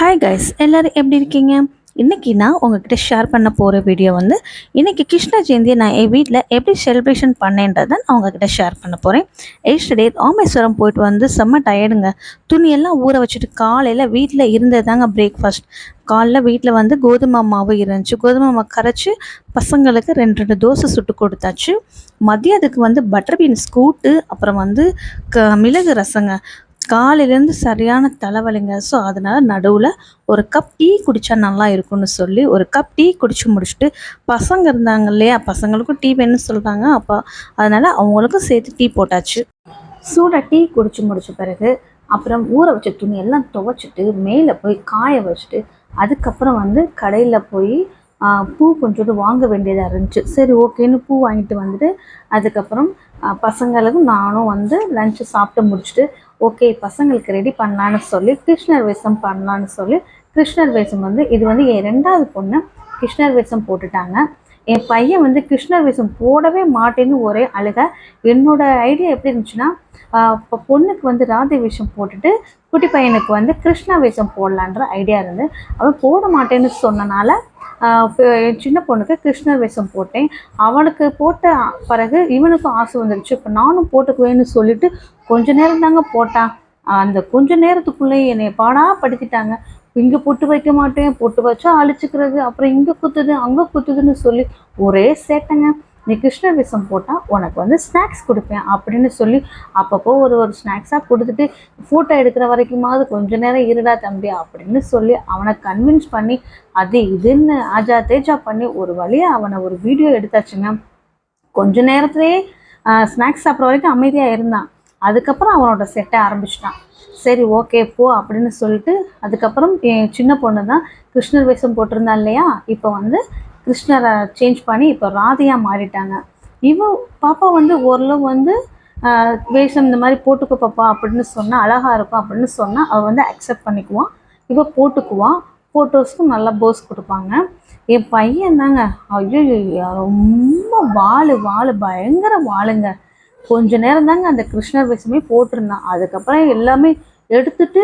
Hi guys எல்லோரும் எப்படி இருக்கீங்க? இன்றைக்கி நான் உங்ககிட்ட ஷேர் பண்ண போகிற வீடியோ வந்து இன்றைக்கி கிருஷ்ண ஜெயந்தியை நான் என் வீட்டில் எப்படி செலிப்ரேஷன் பண்ணேன்றதை நான் உங்ககிட்ட ஷேர் பண்ண போகிறேன் எஸ்டே ராமேஸ்வரம் போயிட்டு வந்து செம்ம டயர்டுங்க துணியெல்லாம் ஊற வச்சுட்டு காலையில் வீட்டில் இருந்ததாங்க பிரேக்ஃபாஸ்ட் காலைல வீட்டில் வந்து கோதுமை மாவு இருந்துச்சு. கோதுமை மாவு கரைச்சி பசங்களுக்கு ரெண்டு ரெண்டு தோசை சுட்டு கொடுத்தாச்சு. மதியத்துக்கு வந்து பட்டர் பீன்ஸ் கூட்டு அப்புறம் வந்து க மிளகு ரசங்க. காலையிலேருந்து சரியான தலைவலிங்க. ஸோ அதனால் நடுவில் ஒரு கப் டீ குடித்தா நல்லா இருக்கும்னு சொல்லி ஒரு கப் டீ குடித்து முடிச்சுட்டு பசங்க இருந்தாங்க இல்லையா? பசங்களுக்கும் டீ வேணும்னு சொல்கிறாங்க அப்போ அதனால் அவங்களுக்கும் சேர்த்து டீ போட்டாச்சு. சூடாக டீ குடித்து முடிச்ச பிறகு அப்புறம் ஊற வச்ச துணி எல்லாம் துவைச்சிட்டு மேலே போய் காய வச்சுட்டு அதுக்கப்புறம் வந்து கடையில் போய் பூ கொஞ்சோண்டு வாங்க வேண்டியதாக இருந்துச்சு. சரி ஓகேன்னு பூ வாங்கிட்டு வந்துட்டு அதுக்கப்புறம் பசங்களுக்கும் நானும் வந்து லஞ்சு சாப்பிட்டு முடிச்சுட்டு ஓகே பசங்களுக்கு ரெடி பண்ணலான்னு சொல்லி கிருஷ்ணர் வேஷம் பண்ணலான்னு சொல்லி கிருஷ்ணர் வேஷம் வந்து இது வந்து என் ரெண்டாவது பொண்ணு கிருஷ்ணர் வேஷம் போட்டுட்டாங்க. என் பையன் வந்து கிருஷ்ணர் வேஷம் போடவே மாட்டேன்னு ஒரே அழுக. என்னோட ஐடியா எப்படி இருந்துச்சுன்னா இப்போ பொண்ணுக்கு வந்து ராதை வேஷம் போட்டுட்டு குட்டி பையனுக்கு வந்து கிருஷ்ணா வேஷம் போடலான்ற ஐடியா இருந்து அவன் போட மாட்டேன்னு சொன்னனால என் சின்ன பொண்ணுக்கு கிருஷ்ணர் வேஷம் போட்டேன். அவனுக்கு போட்ட பிறகு இவனுக்கும் ஆசை வந்துடுச்சு இப்போ நானும் போட்டுக்குவேன்னு சொல்லிட்டு கொஞ்ச நேரம் தாங்க போட்டான் அந்த கொஞ்ச நேரத்துக்குள்ளேயே என்னை பாடா படுத்திட்டாங்க. இங்கே பொட்டு வைக்க மாட்டேன். பொட்டு வச்சா அழிச்சுக்கிறது. அப்புறம் இங்கே குத்துது அங்கே குத்துதுன்னு சொல்லி ஒரே சேட்டைங்க. நீ கிருஷ்ண விஷம் போட்டால் உனக்கு வந்து ஸ்நாக்ஸ் கொடுப்பேன் அப்படின்னு சொல்லி அப்பப்போ ஒரு ஒரு ஸ்நாக்ஸாக கொடுத்துட்டு ஃபோட்டோ எடுக்கிற வரைக்குமாவது கொஞ்ச நேரம் இருடா தம்பி அப்படின்னு சொல்லி அவனை கன்வின்ஸ் பண்ணி அது இதுன்னு ஆஜா தேஜா பண்ணி ஒரு வழியாக அவனை ஒரு வீடியோ எடுத்தாச்சுங்க கொஞ்ச நேரத்துலேயே ஸ்நாக்ஸ் சாப்பிட்ற வரைக்கும் அமைதியாக இருந்தான். அதுக்கப்புறம் அவனோட செட்டை ஆரம்பிச்சிட்டான். சரி ஓகே போ அப்படின்னு சொல்லிட்டு அதுக்கப்புறம் என் சின்ன பொண்ணு தான் கிருஷ்ணர் வேஷம் போட்டிருந்தான் இல்லையா? இப்போ வந்து கிருஷ்ணரை சேஞ்ச் பண்ணி இப்போ ராதையாக மாறிட்டாங்க. இவ பாப்பா வந்து ஓரளவு வந்து வேஷம் இந்த மாதிரி போட்டுக்கோ பாப்பா அப்படின்னு சொன்னால் அழகாக இருக்கும் அப்படின்னு சொன்னால் அவள் வந்து அக்செப்ட் பண்ணிக்குவான் இவ போட்டுக்குவான் ஃபோட்டோஸ்க்கும் நல்லா போஸ் கொடுப்பாங்க. என் பையன் தாங்க ஐயோ ரொம்ப வாழு வாழு பயங்கர வாளுங்க கொஞ்ச நேரம் தாங்க அந்த கிருஷ்ணர் வேஷமே போட்டிருந்தான். அதுக்கப்புறம் எல்லாமே எடுத்துட்டு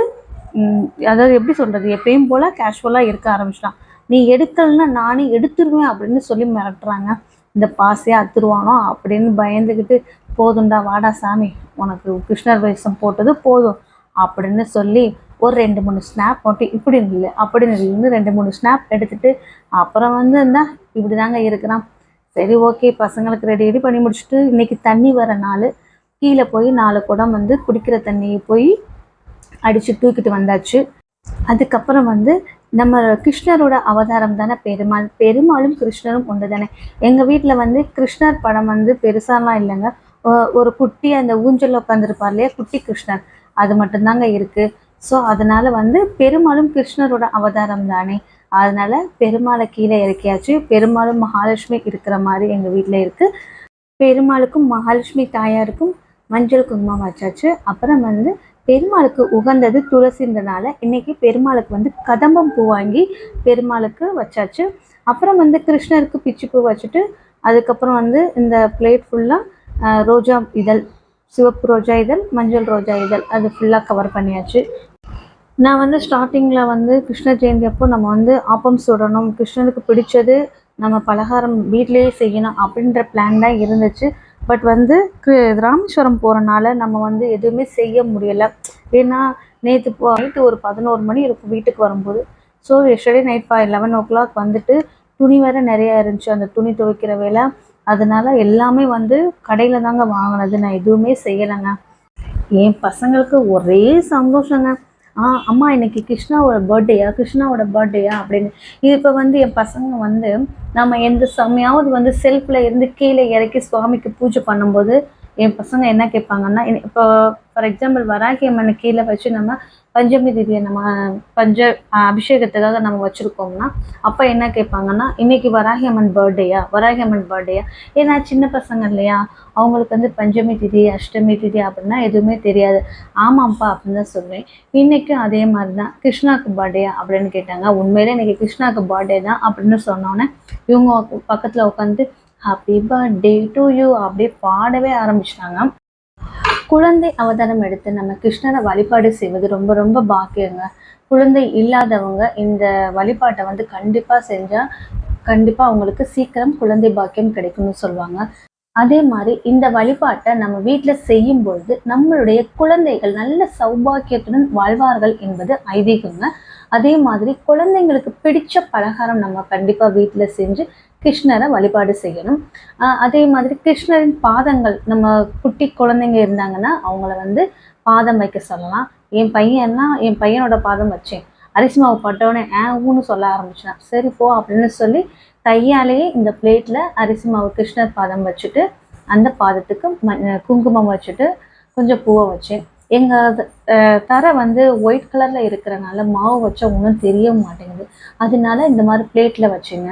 அதாவது எப்படி சொல்கிறது எப்பயும் போல் கேஷுவலாக இருக்க ஆரம்பிச்சிட்டான். நீ எடுக்கலைன்னா நானே எடுத்துருவேன் அப்படின்னு சொல்லி மிரட்டுறாங்க. இந்த பாசையை அத்துருவானோ அப்படின்னு பயந்துக்கிட்டு போதும்டா வாடா சாமி உனக்கு கிருஷ்ணர் வேஷம் போட்டது போதும் அப்படின்னு சொல்லி ஒரு ரெண்டு மூணு ஸ்னாப் போட்டு இப்படி இல்லை அப்படி இருந்து ரெண்டு மூணு ஸ்னாப் எடுத்துட்டு அப்புறம் வந்து இருந்தா இப்படி தாங்க இருக்கிறான். சரி ஓகே பசங்களுக்கு ரெடி ரெடி பண்ணி முடிச்சுட்டு இன்னைக்கு தண்ணி வர நாள். கீழே போய் நாலு குடம் வந்து குடிக்கிற தண்ணியை போய் அடித்து தூக்கிட்டு வந்தாச்சு. அதுக்கப்புறம் வந்து நம்ம கிருஷ்ணரோட அவதாரம் தானே பெருமாள் பெருமாளும் கிருஷ்ணரும் ஒன்று தானே. எங்கள் வீட்டில் வந்து கிருஷ்ணர் படம் வந்து பெருசாலாம் இல்லைங்க. ஒரு குட்டி அந்த ஊஞ்சலில் உட்காந்துருப்பார் இல்லையா? குட்டி கிருஷ்ணர். அது மட்டும்தாங்க இருக்குது ஸோ அதனால் வந்து பெருமாளும் கிருஷ்ணரோட அவதாரம் தானே. அதனால் பெருமாளை கீழே இறக்கியாச்சு. பெருமாளும் மகாலட்சுமி இருக்கிற மாதிரி எங்கள் வீட்டில் இருக்குது பெருமாளுக்கும் மகாலட்சுமி தாயாருக்கும் மஞ்சள் குங்குமம் வச்சாச்சு. அப்புறம் வந்து பெருமாளுக்கு உகந்தது துளசின்றனால இன்னைக்கு பெருமாளுக்கு வந்து கதம்பம் பூ வாங்கி பெருமாளுக்கு வச்சாச்சு. அப்புறம் வந்து கிருஷ்ணருக்கு பிச்சு பூ வச்சுட்டு அதுக்கப்புறம் வந்து இந்த பிளேட் ஃபுல்லாக ரோஜா இதழ் சிவப்பு ரோஜா இதழ் மஞ்சள் ரோஜா இதழ் அது ஃபுல்லாக கவர் பண்ணியாச்சு. நான் வந்து ஸ்டார்டிங்கில் வந்து கிருஷ்ண ஜெயந்தி அப்போ நம்ம வந்து ஆப்பம் சுடணும் கிருஷ்ணருக்கு பிடிச்சது நம்ம பலகாரம் வீட்டிலேயே செய்யணும் அப்படின்ற பிளான் தான் இருந்துச்சு. பட் வந்து ராமேஸ்வரம் போகிறனால நம்ம வந்து எதுவுமே செய்ய முடியலை. ஏன்னா நேற்று போ நைட்டு ஒரு பதினோரு மணி இருக்கும் வீட்டுக்கு வரும்போது. So yesterday night five eleven o'clock வந்துட்டு துணி வேற நிறையா இருந்துச்சு. அந்த துணி துவைக்கிற வேலை. அதனால எல்லாமே வந்து கடையில் தாங்க வாங்கினது. நான் எதுவுமே செய்யலைங்க. என் பசங்களுக்கு ஒரே சந்தோஷங்க. ஆ அம்மா இன்னைக்கு கிருஷ்ணாவோட பர்த்டேயா கிருஷ்ணாவோட பர்த்டேயா அப்படின்னு. இப்போ வந்து என் பசங்க வந்து நம்ம எந்த சமயாவது வந்து செல்ஃபில் இருந்து கீழே இறக்கி சுவாமிக்கு பூஜை பண்ணும்போது என் பசங்க என்ன கேட்பாங்கன்னா இப்போ ஃபார் எக்ஸாம்பிள் வராகி அம்மனை கீழே வச்சு நம்ம பஞ்சமி திதியை நம்ம பஞ்ச அபிஷேகத்துக்காக நம்ம வச்சுருக்கோம்னா அப்போ என்ன கேட்பாங்கன்னா இன்னைக்கு வராகி அம்மன் பர்த்டேயா வராகி அம்மன் பர்த்டேயா ஏன்னா சின்ன பசங்க இல்லையா? அவங்களுக்கு வந்து பஞ்சமி திதி அஷ்டமி திதி அப்படின்னா எதுவுமே தெரியாது. ஆமாம்ப்பா அப்படின்னு தான் சொல்லுவேன். இன்றைக்கும் அதே மாதிரி தான் கிருஷ்ணாக்கு பர்த்டேயா அப்படின்னு கேட்டாங்க. உண்மையிலே இன்னைக்கு கிருஷ்ணாக்கு பர்த்டே தான் அப்படின்னு சொன்னோன்னே இவங்க பக்கத்தில் உட்காந்து ஹாப்பி பர்த்டே டு யூ அப்படியே பாடவே ஆரம்பிச்சிட்டாங்க. குழந்தை அவதாரம் எடுத்து நம்ம கிருஷ்ணரை வழிபாடு செய்வது ரொம்ப ரொம்ப பாக்கியங்க. குழந்தை இல்லாதவங்க இந்த வழிபாட்டை வந்து கண்டிப்பாக செஞ்சால் கண்டிப்பாக அவங்களுக்கு சீக்கிரம் குழந்தை பாக்கியம் கிடைக்கும்னு சொல்லுவாங்க. அதே மாதிரி இந்த வழிபாட்டை நம்ம வீட்டில் செய்யும் பொழுது நம்மளுடைய குழந்தைகள் நல்ல சௌபாக்கியத்துடன் வாழ்வார்கள் என்பது ஐதீகங்க. அதே மாதிரி குழந்தைங்களுக்கு பிடிச்ச பலகாரம் நம்ம கண்டிப்பாக வீட்டில் செஞ்சு கிருஷ்ணரை வழிபாடு செய்யணும். அதே மாதிரி கிருஷ்ணரின் பாதங்கள் நம்ம குட்டி குழந்தைங்க இருந்தாங்கன்னா அவங்கள வந்து பாதம் வைக்க சொல்லலாம். என் பையன்னா என் பையனோட பாதம் வச்சேன். அரிசி மாவு பட்டவொடனே ஊன்னு சொல்ல ஆரம்பிச்சான் சரி போ அப்படின்னு சொல்லி கையாலேயே இந்த பிளேட்டில் அரிசி மாவு கிருஷ்ணர் பாதம் வச்சுட்டு அந்த பாதத்துக்கு ம- குங்குமம் வச்சுட்டு கொஞ்சம் பூவை வச்சேன். எங்கள் தரை வந்து ஒயிட் கலரில் இருக்கிறனால மாவு வச்சா ஒன்றும் தெரிய மாட்டேங்குது. அதனால இந்த மாதிரி பிளேட்டில் வச்சுங்க.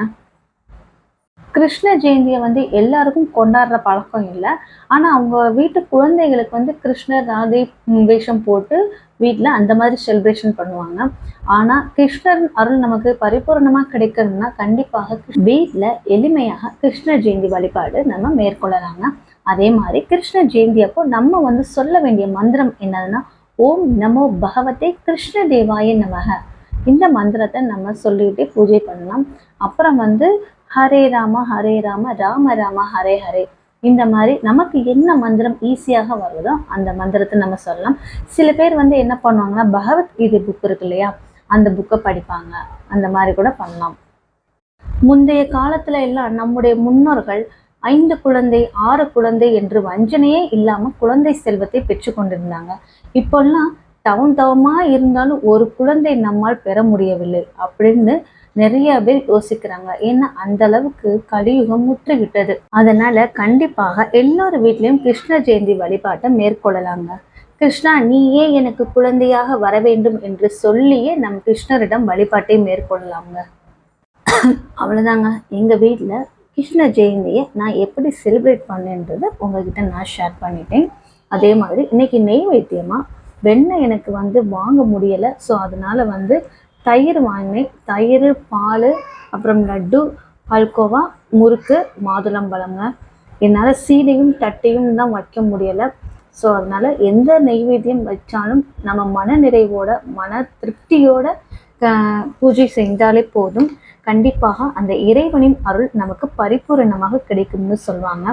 கிருஷ்ண ஜெயந்தியை வந்து எல்லாருக்கும் கொண்டாடுற பழக்கம் இல்லை. ஆனால் அவங்க வீட்டு குழந்தைகளுக்கு வந்து கிருஷ்ணர் ராதை வேஷம் போட்டு வீட்டில் அந்த மாதிரி செலிப்ரேஷன் பண்ணுவாங்க. ஆனால் கிருஷ்ணர் அருள் நமக்கு பரிபூர்ணமாக கிடைக்கணும்னா கண்டிப்பாக வீட்டில் எளிமையாக கிருஷ்ண ஜெயந்தி வழிபாடு நம்ம மேற்கொள்ளலாங்க. அதே மாதிரி கிருஷ்ண ஜெயந்தி அப்போ நம்ம வந்து சொல்ல வேண்டிய மந்திரம் என்னதுன்னா ஓம் நமோ பகவதே கிருஷ்ண தேவாய நமக. இந்த மந்திரத்தை நம்ம சொல்லிட்டு பூஜை பண்ணலாம். அப்புறம் வந்து ஹரே ராம ஹரே ராம ராம ராம ஹரே ஹரே. இந்த மாதிரி நமக்கு என்ன மந்திரம் ஈஸியாக வருதோ அந்த மந்திரத்தை நம்ம சொல்லலாம். சில பேர் வந்து என்ன பண்ணுவாங்கன்னா பகவத்கீதை புக் இருக்கு இல்லையா? அந்த புக்கை படிப்பாங்க. அந்த மாதிரி கூட பண்ணலாம். முந்தைய காலத்துல எல்லாம் நம்முடைய முன்னோர்கள் ஐந்து குழந்தை ஆறு குழந்தை என்று வஞ்சனையே இல்லாம குழந்தை செல்வத்தை பெற்று கொண்டிருந்தாங்க. இப்போல்லாம் தவம் தவமாக இருந்தாலும் ஒரு குழந்தை நம்மால் பெற முடியவில்லை அப்படின்னு நிறைய பேர் யோசிக்கிறாங்க. ஏன்னா அந்த அளவுக்கு கலியுகம் முற்று விட்டது அதனால கண்டிப்பாக எல்லார் வீட்லயும் கிருஷ்ண ஜெயந்தி வழிபாட்டை மேற்கொள்ளலாங்க. கிருஷ்ணா நீயே எனக்கு குழந்தையாக வர வேண்டும் என்று சொல்லியே நம் கிருஷ்ணரிடம் வழிபாட்டை மேற்கொள்ளலாங்க. அவ்வளோதாங்க எங்கள் வீட்டில் கிருஷ்ண ஜெயந்தியை நான் எப்படி செலிப்ரேட் பண்ணேன்றதை உங்ககிட்ட நான் ஷேர் பண்ணிட்டேன். அதே மாதிரி இன்னைக்கு நெய்வேத்தியமாக வெண்ணெய் எனக்கு வந்து வாங்க முடியலை. ஸோ அதனால வந்து தயிர் வாங்கினேன் தயிர் பால் அப்புறம் லட்டு பால்கோவா முறுக்கு மாதுளம்பழங்க என்னால் சீடையும் தட்டையும் தான் வைக்க முடியலை. ஸோ அதனால் எந்த நெய்வேத்தியம் வச்சாலும் நம்ம மன நிறைவோட மன திருப்தியோட பூஜை செஞ்சாலே போதும். கண்டிப்பாக அந்த இறைவனின் அருள் நமக்கு பரிபூரணமாக கிடைக்கும்னு சொல்லுவாங்க.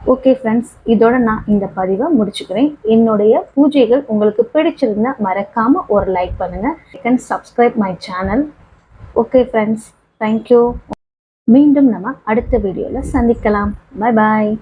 ஓகே ஃப்ரெண்ட்ஸ் இதோட நான் இந்த பதிவை முடிச்சுக்கிறேன். என்னுடைய பூஜைகள் உங்களுக்கு பிடிச்சிருந்தா மறக்காமல் ஒரு லைக் பண்ணுங்க. Can subscribe my channel okay friends thank you மீண்டும் நம்ம அடுத்த வீடியோவில் சந்திக்கலாம். Bye bye